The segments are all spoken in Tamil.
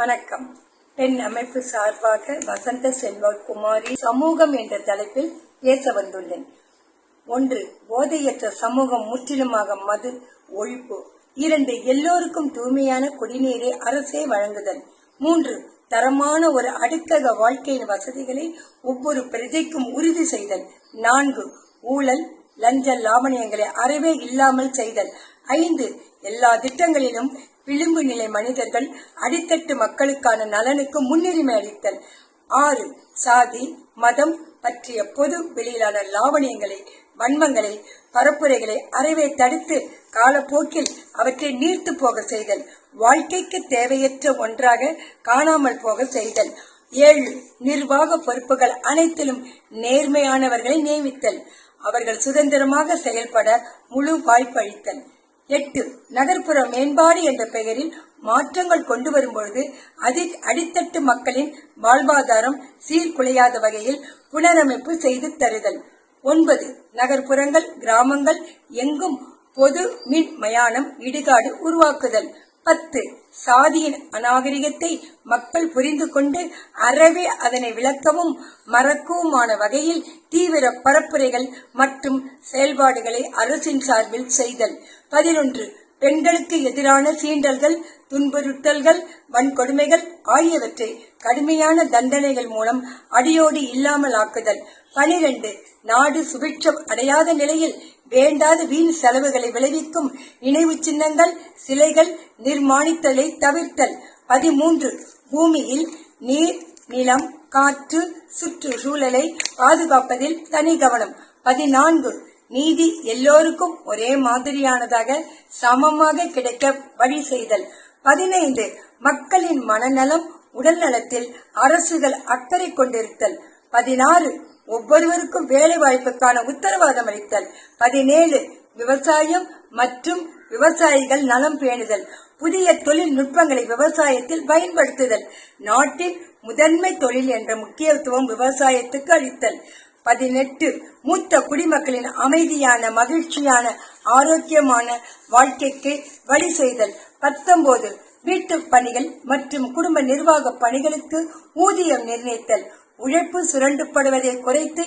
வணக்கம். பெண் அமைப்பு சார்பாக வசந்த செல்வகுமாரி சமூகம் என்ற தலைப்பில் பேச வந்துள்ளேன். ஒன்று போதையற்ற சமூகம் முற்றிலுமாக மது ஒழிப்பு. இரண்டு எல்லோருக்கும் தூய்மையான குடிநீரை அரசே வழங்குதல். மூன்று தரமான ஒரு அடுத்தக வாழ்க்கையின் வசதிகளை ஒவ்வொரு பிரஜைக்கும் உறுதி செய்தல். நான்கு ஊழல் லஞ்ச லாவணியங்களை அறவே இல்லாமல் செய்தல். ஐந்து எல்லா திட்டங்களிலும் விளிம்பு நிலை மனிதர்கள் அடித்தட்டு மக்களுக்கான நலனுக்கு முன்னுரிமை அளித்தல். ஆறு சாதி மதம் பற்றிய பொது வெளியிலான லாவணியங்களை வன்மங்களை பரப்புரைகளை அறவே தடுத்து காலப்போக்கில் அவற்றை நீர்த்து போக செய்தல். வாழ்க்கைக்கு தேவையற்ற ஒன்றாக காணாமல் போக செய்தல். ஏழு நிர்வாக பொறுப்புகள் அனைத்திலும் நேர்மையானவர்களை நியமித்தல். அவர்கள் சுதந்திரமாக செயல்பட முழு வாய்ப்பளித்தல். எட்டு நகர்ப்புற மேம்பாடு என்ற பெயரில் மாற்றங்கள் கொண்டு வரும்பொழுது அதி அடித்தட்டு மக்களின் வாழ்வாதாரம் சீர்குலையாத வகையில் புனரமைப்பு செய்து தருதல். ஒன்பது நகர்ப்புறங்கள் கிராமங்கள் எங்கும் பொது மின் மயானம் இடுகாடு உருவாக்குதல். பத்து சாதியின் அநாகரிகத்தை மக்கள் புரிந்து கொண்டு அறவே அதனை விளக்கவும் மறக்கவுமான வகையில் தீவிர பரப்புரைகள் மற்றும் செயல்பாடுகளை அரசின் சார்பில் செய்தல். பதினொன்று பெண்களுக்கு எதிரான சீண்டல்கள் துன்புறுத்தல்கள் வன்கொடுமைகள் ஆகியவற்றை கடுமையான தண்டனைகள் மூலம் அடியோடு இல்லாமல் ஆக்குதல். பனிரெண்டு நாடு சுபிட்சம் அடையாத நிலையில் வேண்டாத வீண் செலவுகளை விளைவிக்கும் நினைவு சின்னங்கள் சிலைகள் நிர்மாணித்தலை தவிர்த்தல். பதிமூன்று பூமியில் நீர் நிலம் காற்று சுற்றுச்சூழலை பாதுகாப்பதில் தனி கவனம். பதினான்கு நீதி எல்லோருக்கும் ஒரே மாதிரியானதாக சமமாக கிடைக்க வழி செய்தல். பதினைந்து மக்களின் மனநலம் உடல் நலத்தில் அரசுகள் அக்கறை கொண்டிருத்தல். பதினாறு ஒவ்வொருவருக்கும் வேலை வாய்ப்புக்கான உத்தரவாதம் அளித்தல். பதினேழு விவசாயம் மற்றும் விவசாயிகள் நலம் பேணுதல். புதிய தொழில்நுட்பங்களை விவசாயத்தில் பயன்படுத்துதல். நாட்டின் முதன்மை தொழில் என்ற முக்கியத்துவம் விவசாயத்துக்கு அளித்தல். பதினெட்டு மூத்த குடிமக்களின் அமைதியான மகிழ்ச்சியான ஆரோக்கியமான வாழ்க்கைக்கு வழி செய்தல். பத்தொன்பது வீட்டு பணிகள் மற்றும் குடும்ப நிர்வாக பணிகளுக்கு ஊதியம் நிர்ணயித்தல். உழைப்பு சுரண்டுப்படுவதை குறைத்து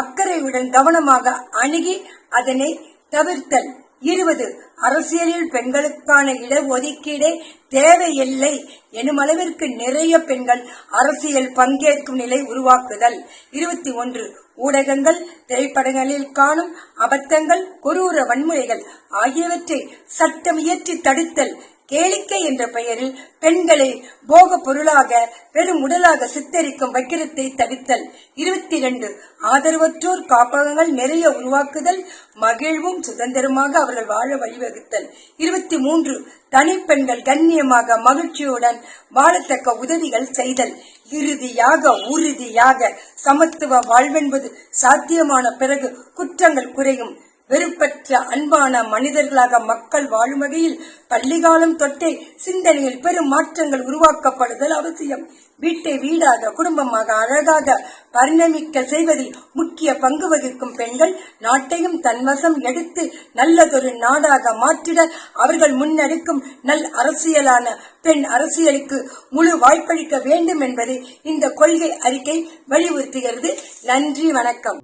அக்கறையுடன் கவனமாக அணுகி அதனை தவிர்த்தல். இருபது அரசியலில் பெண்களுக்கான இடஒதுக்கீடே தேவையில்லை. எனும் அளவிற்கு நிறைய பெண்கள் அரசியல் பங்கேற்கும் நிலை உருவாக்குதல். இருபத்தி ஒன்று ஊடகங்கள் திரைப்படங்களில் காணும் அபத்தங்கள் கொரூர வன்முறைகள் ஆகியவற்றை சட்டம் இயற்றி தடுத்தல். கேளிக்கை என்ற பெயரில் பெண்களை போக பொருளாக பெரும் உடலாக சித்தரிக்கும் வக்கிரத்தை தடுத்தல். இருபத்தி இரண்டு ஆதரவற்றோர் காப்பகங்கள் நிறைய உருவாக்குதல் மகிழ்வும் சுதந்திரமாக அவர்கள் வாழ வழிவகுத்தல். இருபத்தி மூன்று தனிப்பெண்கள் கண்ணியமாக மகிழ்ச்சியுடன் வாழத்தக்க உதவிகள் செய்தல். இறுதியாக உறுதியாக சமத்துவ வாழ்வென்பது சாத்தியமான பிறகு குற்றங்கள் குறையும். வெறுப்பற்ற அன்பான மனிதர்களாக மக்கள் வாழும் வகையில் பள்ளிகாலம் தொட்டே சிந்தனையில் பெரும் மாற்றங்கள் உருவாக்கப்படுதல் அவசியம். வீட்டை வீடாக குடும்பமாக அழகாக பரிணமிக்க செய்வதில் முக்கிய பங்கு வகிக்கும் பெண்கள் நாட்டையும் தன்வசம் எடுத்து நல்லதொரு நாடாக மாற்றிட அவர்கள் முன்னெடுக்கும் நல் அரசியலான பெண் அரசியலுக்கு முழு வாய்ப்பளிக்க வேண்டும் என்பது இந்த கொள்கை அறிக்கை வலியுறுத்துகிறது நன்றி வணக்கம்.